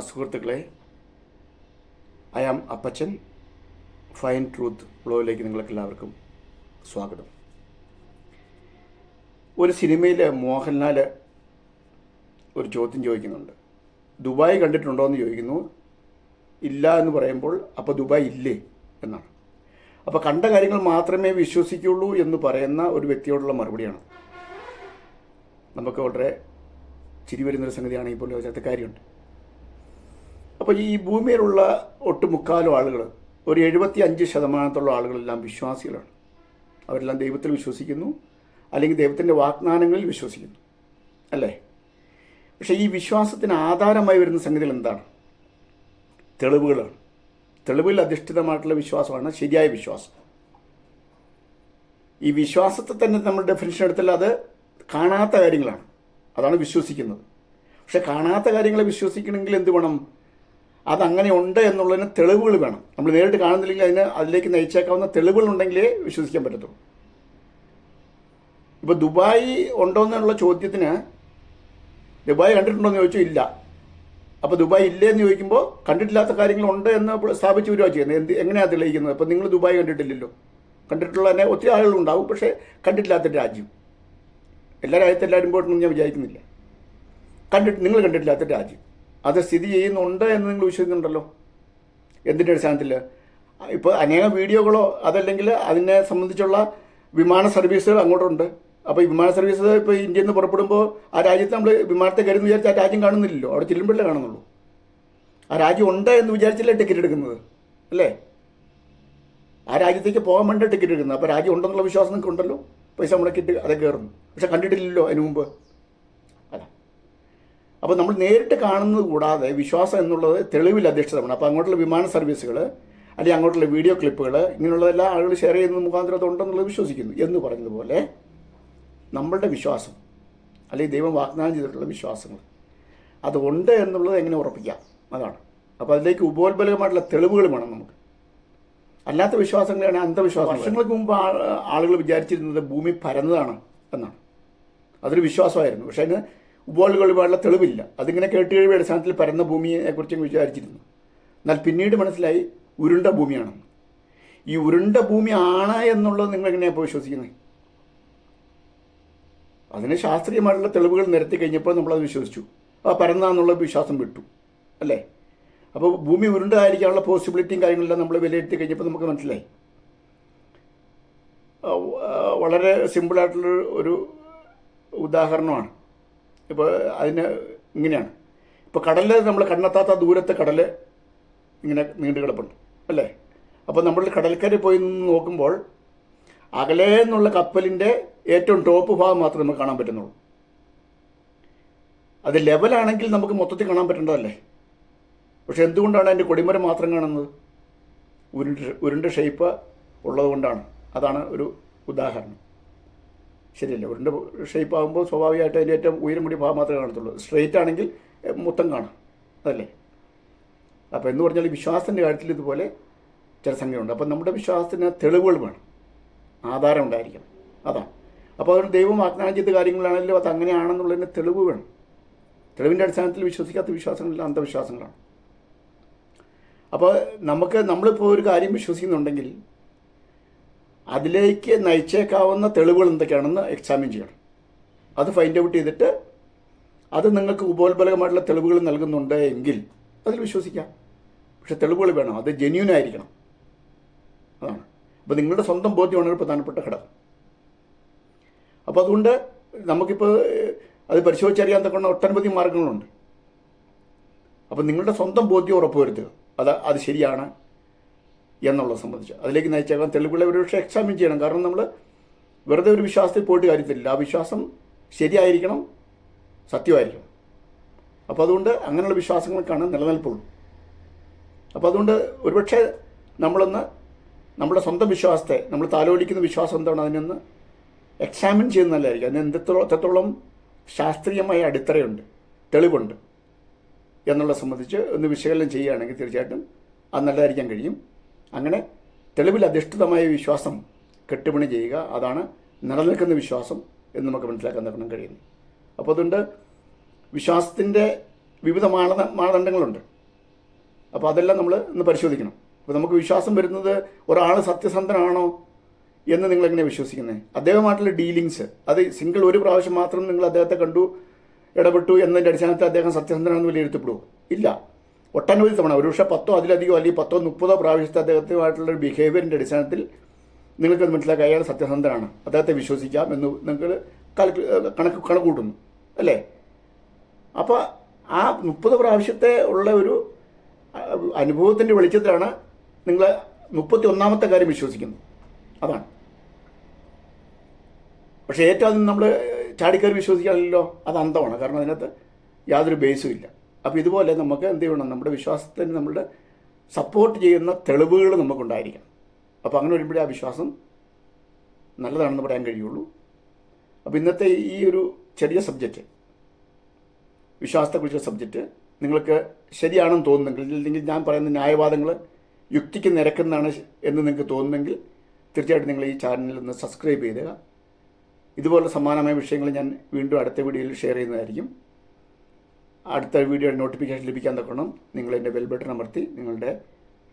സുഹൃത്തുക്കളെ I am Appachan. Fine truth ബ്ലോയിലേക്ക് നിങ്ങൾക്ക് എല്ലാവർക്കും സ്വാഗതം. ഒരു സിനിമയിൽ മോഹൻലാൽ ഒരു ചോദ്യം ചോദിക്കുന്നുണ്ട്. ദുബായ് കണ്ടിട്ടുണ്ടോ എന്ന് ചോദിക്കുന്നു. ഇല്ല എന്ന് പറയുമ്പോൾ അപ്പോൾ ദുബായ് ഇല്ലേ? എന്നാണ്. അപ്പോൾ കണ്ട കാര്യങ്ങൾ മാത്രമേ വിശ്വസിക്കുള്ളൂ എന്ന് പറയുന്ന ഒരു വ്യക്തിയോടുള്ള മറുപടിയാണ്. നമുക്ക് വളരെ ചിരി വരുന്നൊരു സംഗതിയാണെങ്കിൽ പോലും അതിനകത്ത് കാര്യമുണ്ട്. അപ്പോൾ ഈ ഭൂമിയിലുള്ള ഒട്ടുമുക്കാലും ആളുകൾ ഒരു എഴുപത്തി അഞ്ച് ശതമാനത്തോളം ആളുകളെല്ലാം വിശ്വാസികളാണ്. അവരെല്ലാം ദൈവത്തിൽ വിശ്വസിക്കുന്നു അല്ലെങ്കിൽ ദൈവത്തിന്റെ വാഗ്ദാനങ്ങളിൽ വിശ്വസിക്കുന്നു. അല്ലേ? പക്ഷേ ഈ വിശ്വാസത്തിന് ആധാരമായി വരുന്ന സംഗതികൾ എന്താണ്? തെളിവുകളാണ്. തെളിവിൽ അധിഷ്ഠിതമായിട്ടുള്ള വിശ്വാസമാണ് ശരിയായ വിശ്വാസം. ഈ വിശ്വാസത്തെ തന്നെ നമ്മൾ ഡെഫിനിഷൻ എടുത്താൽ അത് കാണാത്ത കാര്യങ്ങളാണ്. അതാണ് വിശ്വസിക്കുന്നത്. പക്ഷെ കാണാത്ത കാര്യങ്ങളെ വിശ്വസിക്കണമെങ്കിൽ എന്ത് വേണം? അതങ്ങനെ ഉണ്ട് എന്നുള്ളതിന് തെളിവുകൾ വേണം. നമ്മൾ നേരിട്ട് കാണുന്നില്ലെങ്കിൽ അതിന് അതിലേക്ക് നയിച്ചേക്കാവുന്ന തെളിവുകൾ ഉണ്ടെങ്കിലേ വിശ്വസിക്കാൻ പറ്റത്തുള്ളൂ. ഇപ്പോൾ ദുബായ് ഉണ്ടോ എന്നുള്ള ചോദ്യത്തിന് ദുബായ് കണ്ടിട്ടുണ്ടോ എന്ന് ചോദിച്ചു ഇല്ല. അപ്പോൾ ദുബായ് ഇല്ലേ എന്ന് ചോദിക്കുമ്പോൾ കണ്ടിട്ടില്ലാത്ത കാര്യങ്ങൾ ഉണ്ട് എന്ന് സ്ഥാപിച്ചു വരിക ചെയ്യുന്നത്. എന്ത് എങ്ങനെയാണ് തെളിയിക്കുന്നത്? അപ്പോൾ നിങ്ങൾ ദുബായ് കണ്ടിട്ടില്ലല്ലോ. കണ്ടിട്ടുള്ള തന്നെ ഒത്തിരി ആളുകളുണ്ടാവും പക്ഷേ കണ്ടിട്ടില്ലാത്ത രാജ്യം. എല്ലാ രാജ്യത്തും എല്ലാവരും പോയിട്ടൊന്നും ഞാൻ വിചാരിക്കുന്നില്ല. കണ്ടിട്ട് നിങ്ങൾ കണ്ടിട്ടില്ലാത്ത രാജ്യം. അത് സ്ഥിതി ചെയ്യുന്നുണ്ട് എന്ന് നിങ്ങൾ വിശ്വസിക്കുന്നുണ്ടല്ലോ? എന്തിന്റെ അടിസ്ഥാനത്തിൽ? ഇപ്പോൾ അനേകം വീഡിയോകളോ അതല്ലെങ്കിൽ അതിനെ സംബന്ധിച്ചുള്ള വിമാന സർവീസുകൾ അങ്ങോട്ടുണ്ട്. അപ്പോൾ ഈ വിമാന സർവീസ് ഇപ്പോൾ ഇന്ത്യയിൽ നിന്ന് പുറപ്പെടുമ്പോൾ ആ രാജ്യത്ത് നമ്മൾ വിമാനത്തെ കരുന്ന് വിചാരിച്ച് ആ രാജ്യം കാണുന്നില്ലല്ലോ. അവിടെ ചെല്ലുമ്പോഴേ കാണുന്നുള്ളൂ. ആ രാജ്യം ഉണ്ട് എന്ന് വിചാരിച്ചല്ലേ ടിക്കറ്റ് എടുക്കുന്നത്? അല്ലേ? ആ രാജ്യത്തേക്ക് പോകാൻ വേണ്ടി ടിക്കറ്റ് എടുക്കുന്നത്. അപ്പോൾ രാജ്യം ഉണ്ടെന്നുള്ള വിശ്വാസം നിങ്ങൾക്ക് ഉണ്ടല്ലോ പൈസ മുടക്കിയിട്ട് അതൊക്കെ കയറുന്നു. പക്ഷെ കണ്ടിട്ടില്ലല്ലോ അതിന് മുമ്പ്? അപ്പോൾ നമ്മൾ നേരിട്ട് കാണുന്നത് കൂടാതെ വിശ്വാസം എന്നുള്ളത് തെളിവിൽ അധിഷ്ഠിതമാണ്. അപ്പോൾ അങ്ങോട്ടുള്ള വിമാന സർവീസുകൾ അല്ലെങ്കിൽ അങ്ങോട്ടുള്ള വീഡിയോ ക്ലിപ്പുകൾ ഇങ്ങനെയുള്ളതെല്ലാം ആളുകൾ ഷെയർ ചെയ്യുന്നത് മുഖാന്തരം അത് ഉണ്ടെന്നുള്ളത് വിശ്വസിക്കുന്നു. എന്ന് പറഞ്ഞതുപോലെ നമ്മളുടെ വിശ്വാസം അല്ലെങ്കിൽ ദൈവം വാഗ്ദാനം ചെയ്തിട്ടുള്ള വിശ്വാസങ്ങൾ അതുണ്ട് എന്നുള്ളത് എങ്ങനെ ഉറപ്പിക്കാം? അതാണ്. അപ്പോൾ അതിലേക്ക് ഉപോത്ബലകമായിട്ടുള്ള തെളിവുകൾ വേണം നമുക്ക്. അല്ലാത്ത വിശ്വാസങ്ങളാണ് അന്ധവിശ്വാസം വർഷങ്ങൾക്ക് മുമ്പ് ആളുകൾ വിചാരിച്ചിരുന്നത് ഭൂമി പരന്നതാണ് എന്നാണ്. അതൊരു വിശ്വാസമായിരുന്നു. പക്ഷേ അതിന് ഉപോത്ബലകമായിട്ടുള്ള തെളിവില്ല. അതിങ്ങനെ കേട്ടുകഴിവ് അടിസ്ഥാനത്തിൽ പരന്ന ഭൂമിയെക്കുറിച്ച് വിചാരിച്ചിരുന്നു. എന്നാൽ പിന്നീട് മനസ്സിലായി ഉരുണ്ട ഭൂമിയാണ്. ഈ ഉരുണ്ട ഭൂമി ആണ് എന്നുള്ളത് നിങ്ങൾ എങ്ങനെയാണ് വിശ്വസിക്കുന്നത്? അതിന് ശാസ്ത്രീയമായിട്ടുള്ള തെളിവുകൾ നിരത്തി കഴിഞ്ഞപ്പോൾ നമ്മളത് വിശ്വസിച്ചു. ആ പരന്നാന്നുള്ള വിശ്വാസം വിട്ടു. അല്ലേ? അപ്പോൾ ഭൂമി ഉരുണ്ടതായിരിക്കാനുള്ള പോസിബിലിറ്റിയും കാര്യങ്ങളെല്ലാം നമ്മൾ വിലയിരുത്തി കഴിഞ്ഞപ്പോൾ നമുക്ക് മനസ്സിലായി. വളരെ സിമ്പിളായിട്ടുള്ള ഒരു ഉദാഹരണമാണ്. ഇപ്പോൾ അതിന് ഇങ്ങനെയാണ്. ഇപ്പോൾ കടലിൽ നമ്മൾ കണ്ണെത്താത്ത ദൂരത്തെ കടൽ ഇങ്ങനെ നീണ്ടു കിടപ്പുണ്ട് അല്ലേ? അപ്പോൾ നമ്മൾ കടൽക്കരയിൽ പോയി നിന്ന് നോക്കുമ്പോൾ അകലെ എന്നുള്ള കപ്പലിന്റെ ഏറ്റവും ടോപ്പ് ഭാഗം മാത്രമേ നമുക്ക് കാണാൻ പറ്റുന്നുള്ളൂ. അത് ലെവലാണെങ്കിൽ നമുക്ക് മൊത്തത്തിൽ കാണാൻ പറ്റേണ്ടതല്ലേ? പക്ഷെ എന്തുകൊണ്ടാണ് അതിന്റെ കൊടിമരം മാത്രം കാണുന്നത്? ഉരുണ്ട് ഉരുണ്ട് ഷേപ്പ് ഉള്ളതുകൊണ്ടാണ്. അതാണ് ഒരു ഉദാഹരണം. ശരിയല്ലേ. ഉരുണ്ട ഷേപ്പ് ആകുമ്പോൾ സ്വാഭാവികമായിട്ട് അതിന്റെ ഏറ്റവും ഉയരം കൂടി ഭാഗം മാത്രമേ കാണത്തുള്ളൂ. സ്ട്രെയിറ്റ് ആണെങ്കിൽ മൊത്തം കാണാം. അതല്ലേ? അപ്പോൾ എന്ന് പറഞ്ഞാൽ വിശ്വാസത്തിന്റെ കാര്യത്തിൽ ഇതുപോലെ ചില സംഖ്യയുണ്ട് അപ്പോൾ നമ്മുടെ വിശ്വാസത്തിന് തെളിവുകൾ വേണം. ആധാരം ഉണ്ടായിരിക്കണം. അതാണ് അപ്പോൾ അതുകൊണ്ട് ദൈവം വാഗ്ദാനം ചെയ്ത കാര്യങ്ങളാണെങ്കിലും അത് അങ്ങനെയാണെന്നുള്ളതിന് തെളിവ് വേണം. തെളിവിന്റെ അടിസ്ഥാനത്തിൽ വിശ്വസിക്കാത്ത വിശ്വാസങ്ങളിൽ അന്ധവിശ്വാസങ്ങളാണ്. അപ്പോൾ നമുക്ക് നമ്മളിപ്പോൾ ഒരു കാര്യം വിശ്വസിക്കുന്നുണ്ടെങ്കിൽ അതിലേക്ക് നയിച്ചേക്കാവുന്ന തെളിവുകൾ എന്തൊക്കെയാണെന്ന് എക്സാമിൻ ചെയ്യണം. അത് ഫൈൻഡ് ഔട്ട് ചെയ്തിട്ട് അത് നിങ്ങൾക്ക് ഉപോത്ബലകമായിട്ടുള്ള തെളിവുകൾ നൽകുന്നുണ്ട് എങ്കിൽ അതിൽ വിശ്വസിക്കാം. പക്ഷെ തെളിവുകൾ വേണം. അത് ജെന്യൂൻ ആയിരിക്കണം. അതാണ്. അപ്പോൾ നിങ്ങളുടെ സ്വന്തം ബോധ്യമാണ് പ്രധാനപ്പെട്ട ഘടകം. അപ്പോൾ അതുകൊണ്ട് നമുക്കിപ്പോൾ അത് പരിശോധിച്ചറിയാൻ തക്കുന്ന ഒട്ടനവധി മാർഗങ്ങളുണ്ട്. അപ്പോൾ നിങ്ങളുടെ സ്വന്തം ബോധ്യം ഉറപ്പുവരുത്തുക. അത് അത് ശരിയാണ്. എന്നുള്ളത് സംബന്ധിച്ച്. അതിലേക്ക് നയിച്ചേക്കാം തെളിവുകളെ ഒരു പക്ഷേ എക്സാമിൻ ചെയ്യണം. കാരണം നമ്മൾ വെറുതെ ഒരു വിശ്വാസത്തിൽ പോയിട്ട് കാര്യത്തില്ല ആ വിശ്വാസം ശരിയായിരിക്കണം സത്യമായിരിക്കണം. അപ്പോൾ അതുകൊണ്ട് അങ്ങനെയുള്ള വിശ്വാസങ്ങൾക്കാണ് നിലനിൽപ്പുള്ളൂ. അപ്പോൾ അതുകൊണ്ട് ഒരുപക്ഷെ നമ്മളൊന്ന് നമ്മുടെ സ്വന്തം വിശ്വാസത്തെ നമ്മൾ താലോലിക്കുന്ന വിശ്വാസം എന്താണ്? അതിനൊന്ന് എക്സാമിൻ ചെയ്യുന്ന നല്ലതായിരിക്കും. അതിന് എത്രത്തോളം ശാസ്ത്രീയമായ അടിത്തറയുണ്ട് തെളിവുണ്ട് എന്നുള്ളത് സംബന്ധിച്ച് ഒന്ന് വിശകലനം ചെയ്യുകയാണെങ്കിൽ തീർച്ചയായിട്ടും അത് നല്ലതായിരിക്കാൻ കഴിയും. അങ്ങനെ തെളിവിൽ അധിഷ്ഠിതമായ വിശ്വാസം കെട്ടുപണി ചെയ്യുക അതാണ് നിലനിൽക്കുന്ന വിശ്വാസം എന്ന് നമുക്ക് മനസ്സിലാക്കാൻ തരണം കഴിയുന്നു അപ്പോൾ അതുകൊണ്ട് വിശ്വാസത്തിന്റെ വിവിധ മാനദ മാനദണ്ഡങ്ങളുണ്ട്. അപ്പോൾ അതെല്ലാം നമ്മൾ ഒന്ന് പരിശോധിക്കണം. അപ്പോൾ നമുക്ക് വിശ്വാസം വരുന്നത് ഒരാൾ സത്യസന്ധനാണോ എന്ന് നിങ്ങൾ എങ്ങനെ വിശ്വസിക്കുന്നത് അദ്ദേഹമായിട്ടുള്ള ഡീലിങ്സ് അത് സിംഗിൾ ഒരു പ്രാവശ്യം മാത്രം നിങ്ങൾ അദ്ദേഹത്തെ കണ്ടു ഇടപെട്ടു എന്നതിന്റെ അടിസ്ഥാനത്തിൽ അദ്ദേഹം സത്യസന്ധനാണെന്ന് വിലയിരുത്തപ്പെടുമോ ഇല്ല. ഒട്ടനവധി തവണ ഒരുപക്ഷെ പത്തോ അതിലധികമോ അല്ലെങ്കിൽ പത്തോ മുപ്പതോ പ്രാവശ്യത്തെ അദ്ദേഹത്തുമായിട്ടുള്ള ഒരു ബിഹേവിയറിന്റെ അടിസ്ഥാനത്തിൽ നിങ്ങൾക്കത് മനസ്സിലാക്കുക അയാൾ സത്യസന്ധനാണ്. അദ്ദേഹത്തെ വിശ്വസിക്കാം എന്ന് നിങ്ങൾ കണക്ക് കണക്ക് കൂട്ടുന്നു അല്ലേ? അപ്പോൾ ആ മുപ്പത് പ്രാവശ്യത്തെ ഉള്ള ഒരു അനുഭവത്തിന്റെ വെളിച്ചത്തിലാണ് നിങ്ങൾ മുപ്പത്തി ഒന്നാമത്തെ കാര്യം വിശ്വസിക്കുന്നത്. അതാണ്. പക്ഷേ ഏറ്റവും നമ്മൾ ചാടിക്കയറി വിശ്വസിക്കാറില്ലല്ലോ? അത് അന്തമാണ് കാരണം അതിനകത്ത് യാതൊരു ബേസും ഇല്ല. അപ്പോൾ ഇതുപോലെ നമുക്ക് എന്ത് ചെയ്യണം? നമ്മുടെ വിശ്വാസത്തിന് നമ്മളുടെ സപ്പോർട്ട് ചെയ്യുന്ന തെളിവുകൾ നമുക്കുണ്ടായിരിക്കണം. അപ്പോൾ അങ്ങനെ വരുമ്പോഴേ ആ വിശ്വാസം നല്ലതാണെന്ന് പറയാൻ കഴിയുള്ളൂ. അപ്പോൾ ഇന്നത്തെ ഈ ഒരു ചെറിയ സബ്ജക്റ്റ് വിശ്വാസത്തെക്കുറിച്ചുള്ള സബ്ജക്റ്റ് നിങ്ങൾക്ക് ശരിയാണെന്ന് തോന്നുന്നെങ്കിൽ അല്ലെങ്കിൽ ഞാൻ പറയുന്ന ന്യായവാദങ്ങൾ യുക്തിക്ക് നിരക്കുന്നതാണ് എന്ന് നിങ്ങൾക്ക് തോന്നുന്നെങ്കിൽ തീർച്ചയായിട്ടും നിങ്ങൾ ഈ ചാനലിൽ ഒന്ന് സബ്സ്ക്രൈബ് ചെയ്യുക ഇതുപോലെ സമാനമായ വിഷയങ്ങൾ ഞാൻ വീണ്ടും അടുത്ത വീഡിയോയിൽ ഷെയർ ചെയ്യുന്നതായിരിക്കും. അടുത്ത വീഡിയോയുടെ നോട്ടിഫിക്കേഷൻ ലഭിക്കാൻ തക്കണം നിങ്ങൾ എന്റെ ബെൽ ബട്ടൺ അമർത്തി നിങ്ങളുടെ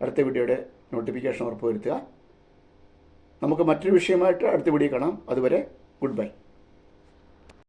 അടുത്ത വീഡിയോയുടെ നോട്ടിഫിക്കേഷൻ ഉറപ്പുവരുത്തുക നമുക്ക് മറ്റൊരു വിഷയമായിട്ട് അടുത്ത വീഡിയോ കാണാം. അതുവരെ ഗുഡ് ബൈ